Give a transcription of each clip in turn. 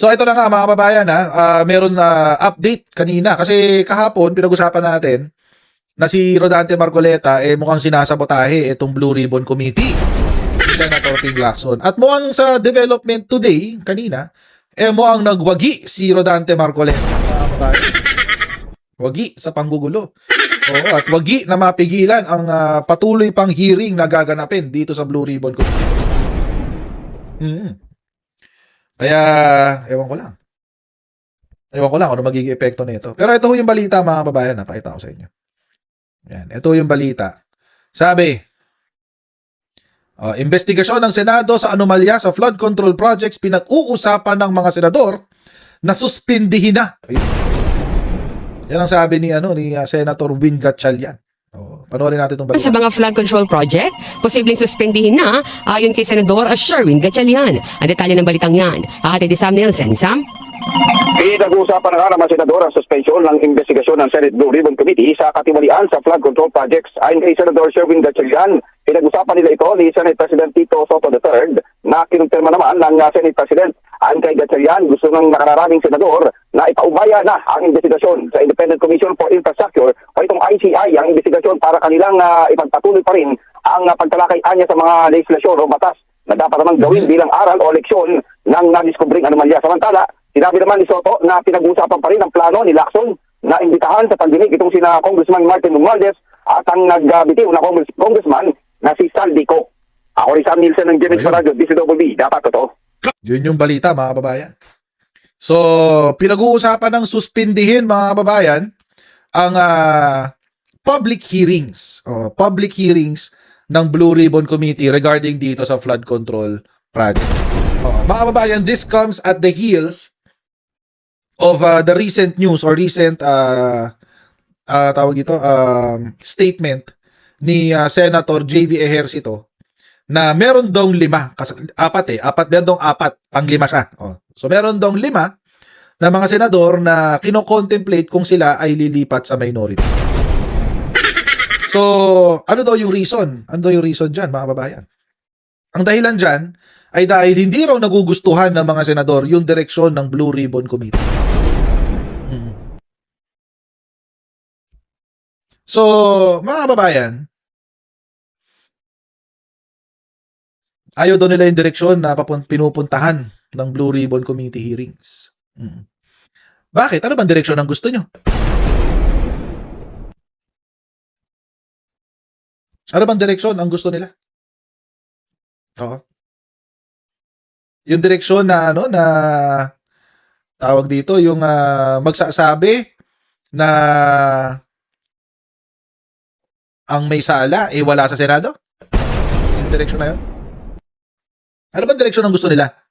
So ito na nga mga kababayan ha, Ah, meron na update kanina kasi kahapon pinag-usapan natin na si Rodante Marcoleta eh mukhang sinasabotahe itong Blue Ribbon Committee ni Senator Ping Lacson. At mukhang sa development today kanina eh mukhang nagwagi si Rodante Marcoleta mga kababayan. Wagi sa panggugulo. Oo, at wagi na mapigilan ang ah, patuloy pang hearing na gaganapin dito sa Blue Ribbon Committee. Mm. Kaya, ewan ko lang. Ewan ko lang ano magiging epekto nito. Pero ito yung balita mga babayan, napakita ko sa inyo. Yan, ito yung balita. Sabi, oh, investigasyon ng Senado sa anomalya sa flood control projects pinag-uusapan ng mga senador na suspindihin na. Ayun. Yan ang sabi ni ano ni uh, Senator Win Gatchalian. Oh, panoorin natin itong Sa balita. mga flood control project, posibleng suspendihin na ayon kay Senador Sherwin Gatchalian. Ang detalye ng balitang yan, ate de Sam Nielsen. Sam? Pinag-uusapan na nga ng mga senador ang suspensyon ng investigasyon ng Senate Blue Ribbon Committee sa katiwalian sa flood control projects. Ayon kay Senador Sherwin Gatchalian, pinag-usapan nila ito ni Senate President Tito Soto III na kinumpirma naman ng uh, Senate President. Ayon kay Gatchalian, gusto ng nakararaming senador na ipaubaya na ang investigasyon sa Independent Commission for Infrastructure o itong ICI ang investigasyon para kanilang uh, ipagpatuloy pa rin ang uh, pagtalakay niya sa mga legislasyon o batas na dapat naman gawin bilang aral o leksyon ng nadiskubring anomalya. Samantala, sinabi naman ni Soto na pinag-uusapan pa rin ang plano ni Lacson na imbitahan sa pagdinig itong sina Congressman Martin Romualdez at ang nagbitiw na Congress- Congressman na si Saldico. Ako rin Sam Nielsen ng Genesis Ayun. Radio, DCWB. Dapat totoo. Yun yung balita mga kababayan. So, pinag-uusapan ng suspindihin mga kababayan ang ah, public hearings. Oh, public hearings ng Blue Ribbon Committee regarding dito sa flood control projects. Oh, mga kababayan, this comes at the heels of ah, the recent news or recent uh, tawag ito um, statement ni ah, Senator JV Ejercito na meron dong lima, kas- apat eh, apat, meron dong apat, pang lima siya. Oh. So meron dong lima na mga senador na kino-contemplate kung sila ay lilipat sa minority. So, ano daw yung reason? Ano daw yung reason dyan, mga babayan? Ang dahilan dyan ay dahil hindi raw nagugustuhan ng mga senador yung direksyon ng Blue Ribbon Committee. Mm. So, mga babayan, ayaw daw nila yung direksyon na pinupuntahan ng Blue Ribbon Committee hearings. Mm. Bakit? Ano bang direksyon ang gusto nyo? Ano bang direksyon ang gusto nila? Oo. Yung direksyon na ano na tawag dito yung ah, magsasabi na ang may sala eh wala sa Senado? Yung direksyon na yun? Ano bang direksyon ang gusto nila?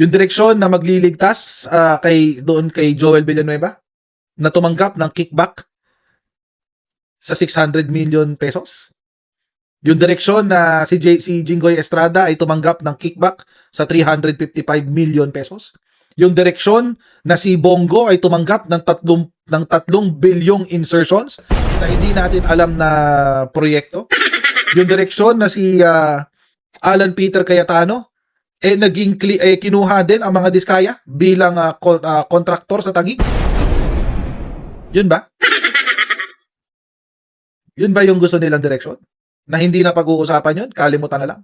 Yung direksyon na magliligtas ah, kay doon kay Joel Villanueva na tumanggap ng kickback sa 600 million pesos? Yung direksyon na si, J, si Jinggoy Estrada ay tumanggap ng kickback sa 355 million pesos? Yung direksyon na si Bongo ay tumanggap ng tatlong ng tatlong bilyong insertions sa hindi natin alam na proyekto? Yung direksyon na si ah, Alan Peter Cayetano eh naging kli- eh, kinuha din ang mga diskaya bilang ah, kon- ah, kontraktor sa Taguig. Yun ba? Yun ba yung gusto nilang direksyon? Na hindi na pag-uusapan yun? Kalimutan na lang?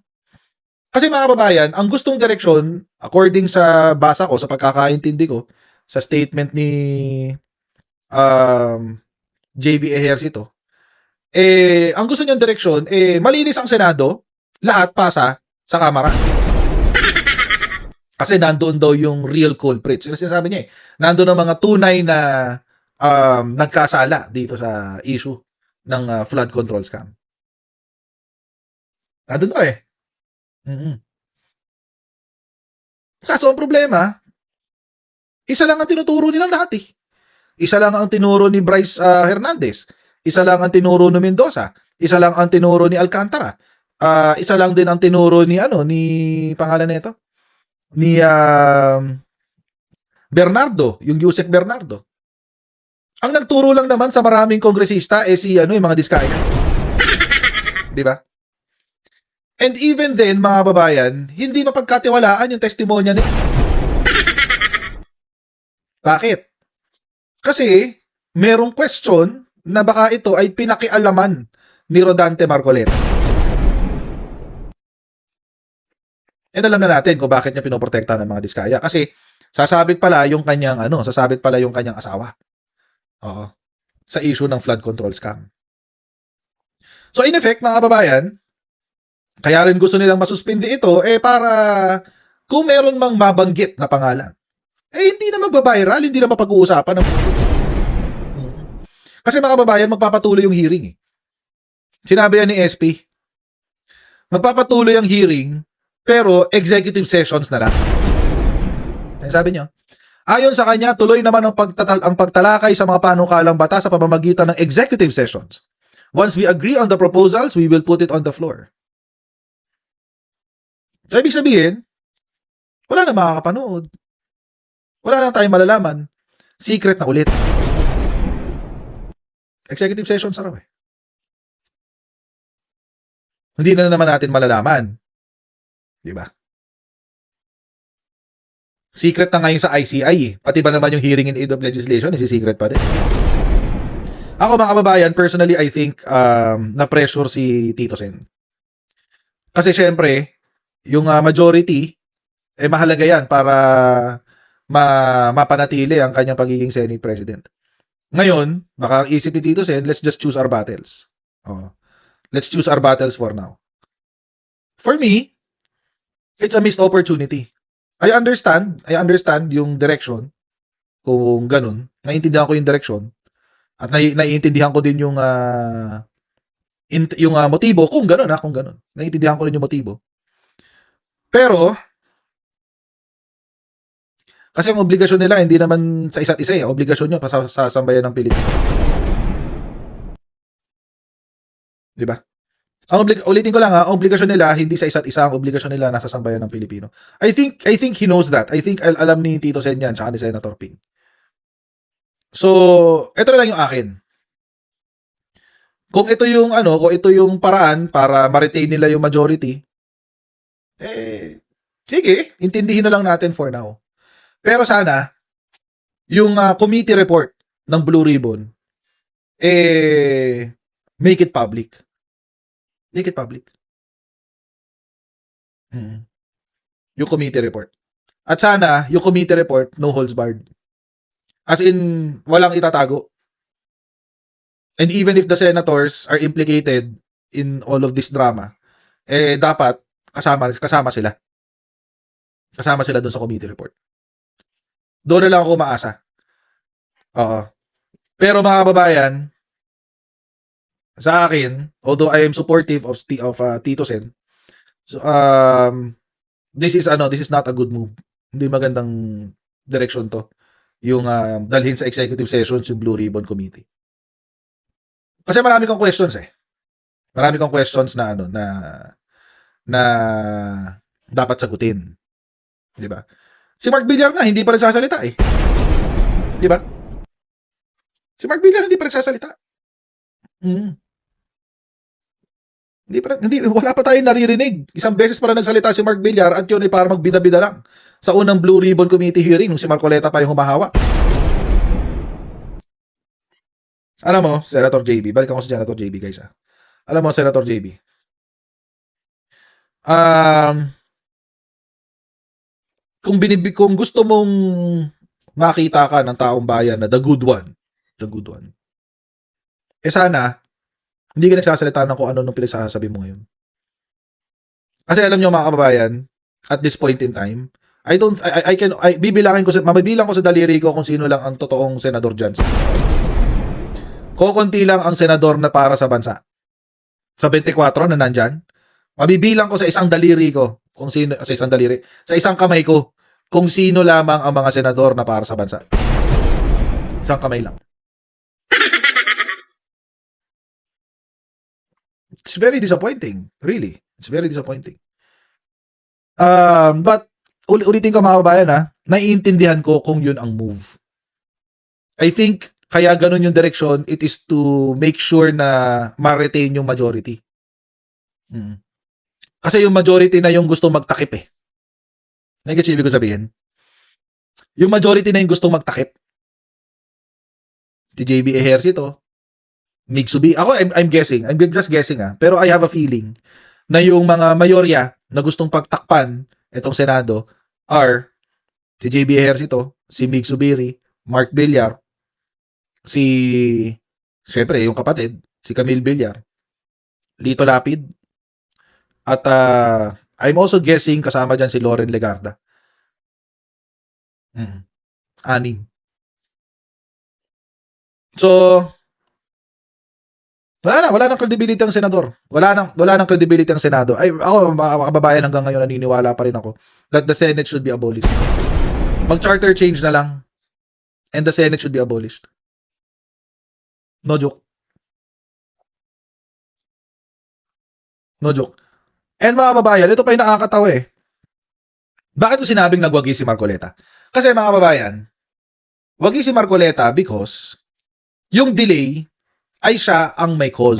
Kasi mga kababayan, ang gustong direksyon, according sa basa ko, sa pagkakaintindi ko, sa statement ni um, JV Ejercito, eh, ang gusto niyang direksyon, eh, malinis ang Senado, lahat pasa sa Kamara. Kasi nandoon daw yung real culprits. Sino sinasabi niya eh? Nandoon ang mga tunay na um, nagkasala dito sa issue ng uh, flood control scam. Nandun daw eh. mm Kaso ang problema, isa lang ang tinuturo nilang lahat eh. Isa lang ang tinuro ni Bryce ah, Hernandez. Isa lang ang tinuro ni Mendoza. Isa lang ang tinuro ni Alcantara. Ah, isa lang din ang tinuro ni ano ni pangalan nito ni um, Bernardo, yung Yusek Bernardo. Ang nagturo lang naman sa maraming kongresista eh si ano yung mga diskaya. 'Di ba? And even then, mga babayan, hindi mapagkatiwalaan yung testimonya nila. Bakit? Kasi merong question na baka ito ay pinakialaman ni Rodante Marcoleta. And alam na natin kung bakit niya pinoprotekta ng mga diskaya. Kasi sasabit pala yung kanyang ano, sasabit pala yung kanyang asawa. Oo. Sa issue ng flood control scam. So in effect, mga kababayan, kaya rin gusto nilang masuspindi ito eh para kung meron mang mabanggit na pangalan, eh hindi na magbabiral, hindi na mapag-uusapan ng Kasi mga kababayan, magpapatuloy yung hearing eh. Sinabi yan ni SP. Magpapatuloy ang hearing, pero executive sessions na lang. Yan sabi niyo. Ayon sa kanya, tuloy naman ang, pagtatal ang pagtalakay sa mga panukalang batas sa pamamagitan ng executive sessions. Once we agree on the proposals, we will put it on the floor. So, ibig sabihin, wala na makakapanood. Wala na tayong malalaman. Secret na ulit. Executive sessions na raw eh. Hindi na naman natin malalaman. Di ba? Secret na ngayon sa ICI eh. Pati ba naman yung hearing in aid of legislation, is secret pa din. Ako mga kababayan, personally, I think um, na-pressure si Tito Sen. Kasi syempre, yung ah, majority, eh mahalaga yan para ma mapanatili ang kanyang pagiging Senate President. Ngayon, baka isip ni Tito Sen, let's just choose our battles. Oh. Let's choose our battles for now. For me, it's a missed opportunity. I understand, I understand yung direction kung ganun. Naiintindihan ko yung direction at nai naiintindihan ko din yung ah, int- yung ah, motibo kung ganun ah, kung ganun. Naiintindihan ko rin yung motibo. Pero kasi ang obligasyon nila hindi naman sa isa't isa eh. Obligasyon pa sa, sa sambayan ng Pilipinas. Di ba? Ang oblig ulitin ko lang ha, obligasyon nila hindi sa isa't isa, ang obligasyon nila nasa sambayan ng Pilipino. I think I think he knows that. I think al- alam ni Tito Sen yan, tsaka ni Senator Ping. So, ito na lang yung akin. Kung ito yung ano, kung ito yung paraan para ma-retain nila yung majority, eh, sige, intindihin na lang natin for now. Pero sana, yung ah, committee report ng Blue Ribbon, eh, make it public. Make it public. Mm. Yung committee report. At sana, yung committee report, no holds barred. As in, walang itatago. And even if the senators are implicated in all of this drama, eh, dapat kasama, kasama sila. Kasama sila dun sa committee report. Doon na lang ako umaasa. Oo. Pero mga kababayan, sa akin, although I am supportive of of uh, Tito Sen, so, um, this is ano, this is not a good move. Hindi magandang direction to. Yung uh, dalhin sa executive sessions yung Blue Ribbon Committee. Kasi marami kong questions eh. Marami kong questions na ano na na dapat sagutin. 'Di ba? Si Mark Villar nga hindi pa nagsasalita eh. 'Di ba? Si Mark Villar hindi pa nagsasalita. Mm. Hindi pa, hindi, wala pa tayong naririnig. Isang beses para nagsalita si Mark Villar at yun ay para magbida-bida lang. Sa unang Blue Ribbon Committee hearing nung si Marcoleta pa yung humahawa. Alam mo, Senator JB, balik ako sa Senator JB guys ah. Alam mo, Senator JB. Um, kung binibig kung gusto mong makita ka ng taong bayan na the good one, the good one. Eh sana, hindi ka nagsasalita ng kung ano nung pinagsasabi mo ngayon. Kasi alam nyo mga kababayan, at this point in time, I don't, I, I- can, I, bibilangin ko sa, mabibilang ko sa daliri ko kung sino lang ang totoong senador dyan. Kokonti lang ang senador na para sa bansa. Sa 24 na nandyan, mabibilang ko sa isang daliri ko kung sino, sa isang daliri, sa isang kamay ko, kung sino lamang ang mga senador na para sa bansa. Isang kamay lang. It's very disappointing. Really. It's very disappointing. Um, but, ul- ulitin ko mga kababayan ha, naiintindihan ko kung yun ang move. I think, kaya ganun yung direction, it is to make sure na ma-retain yung majority. Mm. Kasi yung majority na yung gusto magtakip eh. Nagigets yung ibig ko sabihin? Yung majority na yung gustong magtakip. Si JB Ejercito, Migsubi. Ako, I'm, I'm guessing. I'm just guessing ah. Pero I have a feeling na yung mga mayorya na gustong pagtakpan itong Senado are si JB Ejercito, si Mig Subiri, Mark Villar, si syempre yung kapatid, si Camille Villar, Lito Lapid, at ah, I'm also guessing kasama dyan si Lauren Legarda. Mm. Anim. So, wala na, wala nang credibility ang senador. Wala nang wala nang credibility ang Senado. Ay ako kababayan hanggang ngayon naniniwala pa rin ako that the Senate should be abolished. Mag-charter change na lang and the Senate should be abolished. No joke. No joke. And mga kababayan, ito pa yung nakakatawa eh. Bakit ko sinabing nagwagi si Marcoleta? Kasi mga kababayan, wagi si Marcoleta because yung delay ay siya ang may cause.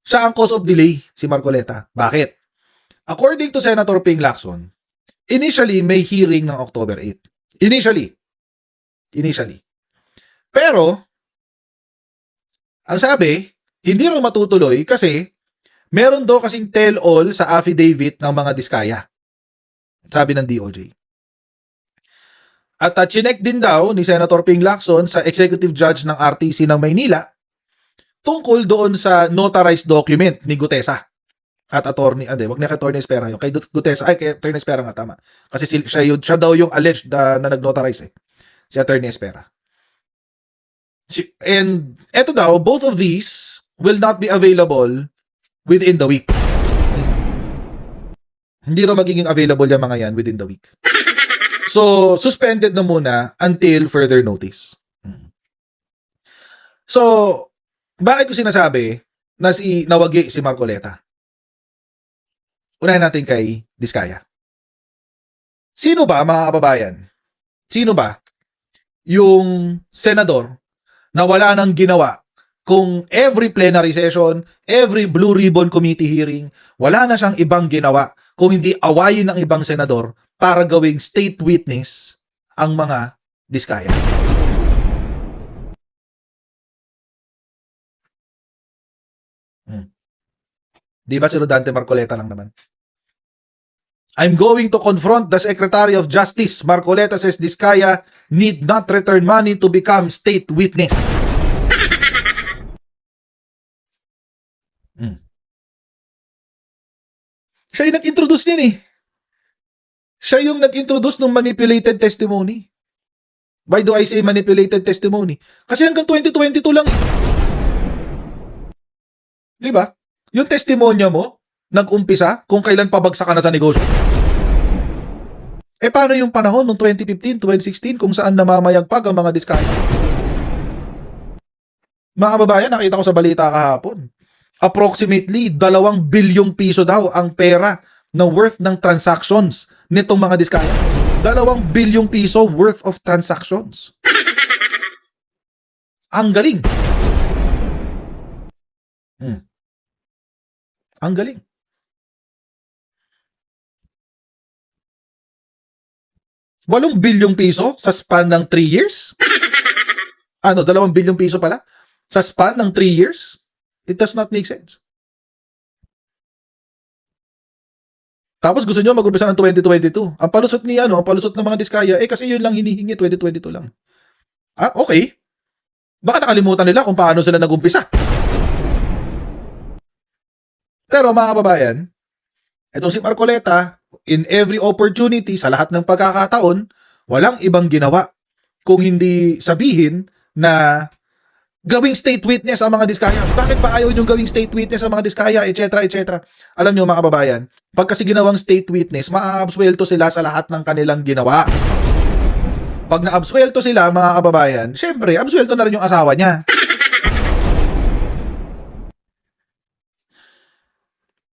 Siya ang cause of delay, si Marcoleta. Bakit? According to Senator Ping Lacson, initially may hearing ng October 8. Initially. Initially. Pero, ang sabi, hindi raw matutuloy kasi meron daw kasing tell-all sa affidavit ng mga diskaya. Sabi ng DOJ. At uh, chinek din daw ni Senator Ping Lacson sa executive judge ng RTC ng Maynila tungkol doon sa notarized document ni Gutesa at attorney, ade, wag na kay attorney Espera yung kay Gutesa, ay kay attorney Espera nga tama. Kasi si, siya, yun, siya daw yung alleged uh, na nag-notarize eh. Si attorney Espera. Si, and eto daw, both of these will not be available within the week. Hindi raw magiging available yung mga yan within the week. So, suspended na muna until further notice. So, bakit ko sinasabi na si nawagi si Marcoleta? Unahin natin kay Diskaya. Sino ba, mga kababayan? Sino ba yung senador na wala nang ginawa kung every plenary session, every Blue Ribbon Committee hearing, wala na siyang ibang ginawa kung hindi awayin ng ibang senador para gawing state witness ang mga diskaya. Hmm. Di ba si Rodante Marcoleta lang naman? I'm going to confront the Secretary of Justice. Marcoleta says Diskaya need not return money to become state witness. Hmm. Siya yung nag-introduce niyan eh. Siya yung nag-introduce ng manipulated testimony. Why do I say manipulated testimony? Kasi hanggang 2022 lang. Di ba? Yung testimonya mo, nag-umpisa kung kailan pabagsak ka na sa negosyo. Eh paano yung panahon ng 2015, 2016 kung saan namamayagpag ang mga diskaya? Mga kababayan, nakita ko sa balita kahapon. Approximately, dalawang bilyong piso daw ang pera na worth ng transactions nitong mga diskaya. Dalawang bilyong piso worth of transactions. Ang galing. Hmm. Ang galing. Walong bilyong piso sa span ng 3 years? Ano, dalawang bilyong piso pala? Sa span ng 3 years? It does not make sense. Tapos gusto nyo mag-umpisa ng 2022. Ang palusot ni ano, ang palusot ng mga diskaya, eh kasi yun lang hinihingi, 2022 lang. Ah, okay. Baka nakalimutan nila kung paano sila nag-umpisa. Pero mga kababayan, itong si Marcoleta, in every opportunity, sa lahat ng pagkakataon, walang ibang ginawa kung hindi sabihin na gawing state witness ang mga diskaya. Bakit ba ayaw nyo gawing state witness ang mga diskaya, etc., etc. Alam nyo mga kababayan, pag kasi ginawang state witness, maaabswelto sila sa lahat ng kanilang ginawa. Pag naabswelto sila, mga kababayan, syempre, abswelto na rin yung asawa niya.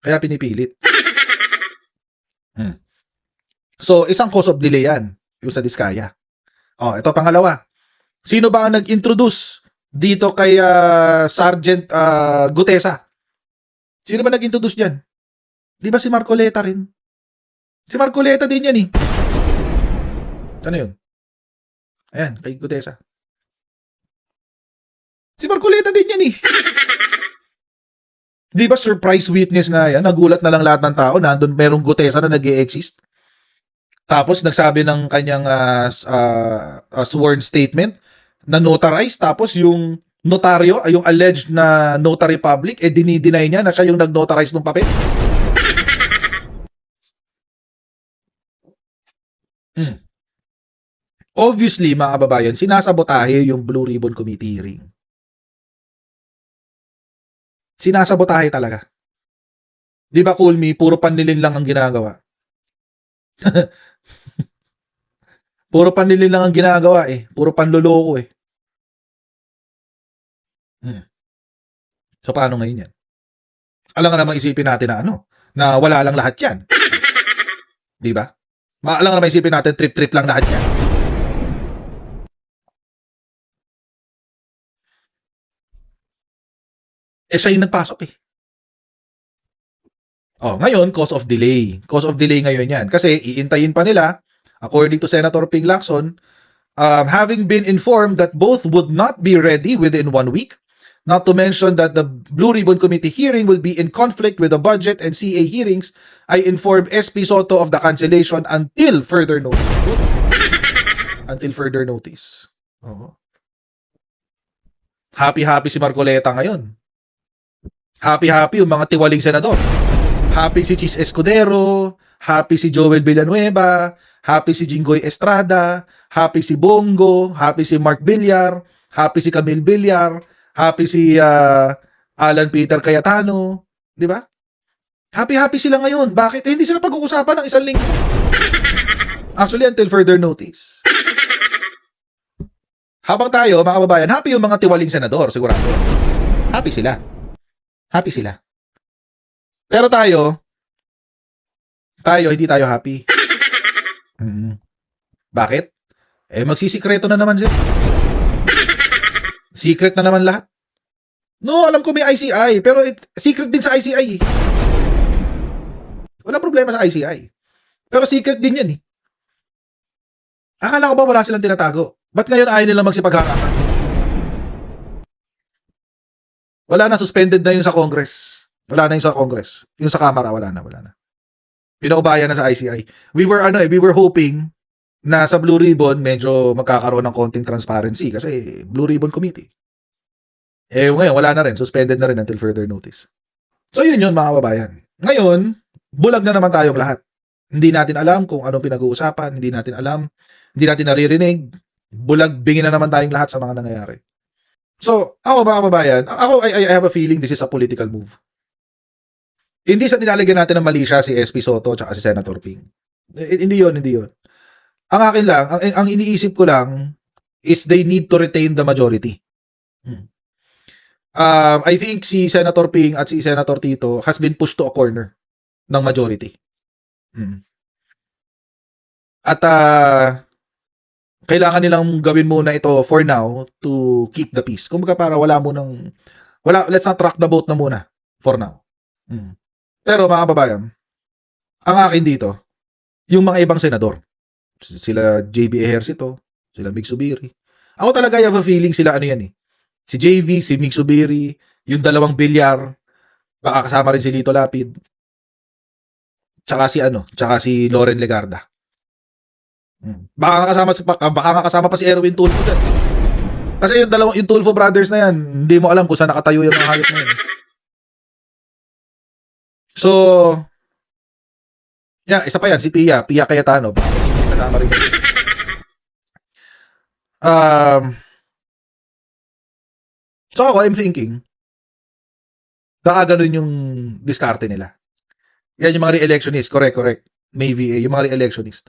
Kaya pinipilit. Hmm. So, isang cause of delay yan, yung sa Diskaya. Oh, ito pangalawa. Sino ba ang nag-introduce dito kay ah, Sergeant ah, Gutesa? Sino ba nag-introduce diyan? Di ba si Marcoleta rin? Si Marcoleta din yan eh. Ano yun? Ayan, kay Gutesa. Si Marcoleta din yan eh. Di ba surprise witness nga yan? Nagulat na lang lahat ng tao. Nandun merong Gutesa na nag exist Tapos nagsabi ng kanyang s- ah, ah, sworn statement na notarize. Tapos yung notaryo, ay yung alleged na notary public, eh dinideny niya na siya yung nag-notarize ng papel. Hmm. Obviously, mga kababayan, sinasabotahe yung Blue Ribbon Committee hearing. Sinasabotahe talaga. Di ba, Me, puro panlilin lang ang ginagawa. puro panlilin lang ang ginagawa eh. Puro panloloko eh. Hmm. So, paano ngayon yan? Alam nga naman isipin natin na ano, na wala lang lahat yan. Di ba? Maalang naman isipin natin trip-trip lang lahat yan. Eh, siya yung nagpasok eh. Oh, ngayon, cause of delay. Cause of delay ngayon yan. Kasi iintayin pa nila, according to Senator Ping Lacson, um, having been informed that both would not be ready within one week, not to mention that the Blue Ribbon Committee hearing will be in conflict with the budget and CA hearings, I informed SP Soto of the cancellation until further notice. until further notice. Oo. Happy-happy si Marcoleta ngayon. Happy-happy yung mga tiwaling senador. Happy si Chis Escudero, happy si Joel Villanueva, happy si Jinggoy Estrada, happy si Bongo, happy si Mark Villar, happy si Camille Villar, happy si ah, Alan Peter Cayetano, di ba? Happy-happy sila ngayon. Bakit? Eh, hindi sila pag-uusapan ng isang linggo. Actually, until further notice. Habang tayo, mga kababayan, happy yung mga tiwaling senador, sigurado. Happy sila. Happy sila. Pero tayo, tayo, hindi tayo happy. Mm. Bakit? Eh, magsisikreto na naman sila. Secret na naman lahat. No, alam ko may ICI, pero it, secret din sa ICI. eh. Wala problema sa ICI. Pero secret din yan eh. Akala ko ba wala silang tinatago? Ba't ngayon ayaw nilang magsipagharangan? Wala na, suspended na yun sa Congress. Wala na yun sa Congress. Yung sa Kamara, wala na, wala na. Pinaubayan na sa ICI. We were, ano eh, we were hoping na sa Blue Ribbon, medyo magkakaroon ng konting transparency kasi Blue Ribbon Committee. Eh, ngayon, wala na rin. Suspended na rin until further notice. So, yun yun, mga kababayan. Ngayon, bulag na naman tayong lahat. Hindi natin alam kung anong pinag-uusapan, hindi natin alam, hindi natin naririnig. Bulag bingin na naman tayong lahat sa mga nangyayari. So, ako mga kababayan, ako, I, I have a feeling this is a political move. Hindi sa nilalagyan natin ng mali siya si SP Soto at si Senator Ping. Hindi yon hindi yon. Ang akin lang, ang, ang iniisip ko lang is they need to retain the majority. Hmm. Um, I think si Senator Ping at si Senator Tito has been pushed to a corner ng majority. Hmm. At ah, kailangan nilang gawin muna ito for now to keep the peace. Kumbaga para wala mo wala let's not rock the boat na muna for now. Hmm. Pero mga kababayan, ang akin dito, yung mga ibang senador, sila JB Ejercito, sila Mig Subiri. Ako talaga I have a feeling sila ano yan eh. Si JV, si Mig Subiri, yung dalawang bilyar, baka kasama rin si Lito Lapid. Tsaka si ano, tsaka si Loren Legarda. Hmm. Baka kasama si baka nga kasama pa si Erwin Tulfo dyan. Kasi yung dalawang yung Tulfo brothers na yan, hindi mo alam kung saan nakatayo yung mga hayop na yan. So, yeah, isa pa yan, si Pia, Pia Cayetano. Baka kasama rin yan. Um, so ako, I'm thinking, baka ganun yung diskarte nila. Yan yung mga re-electionist, correct, correct. May VA, yung mga re-electionist.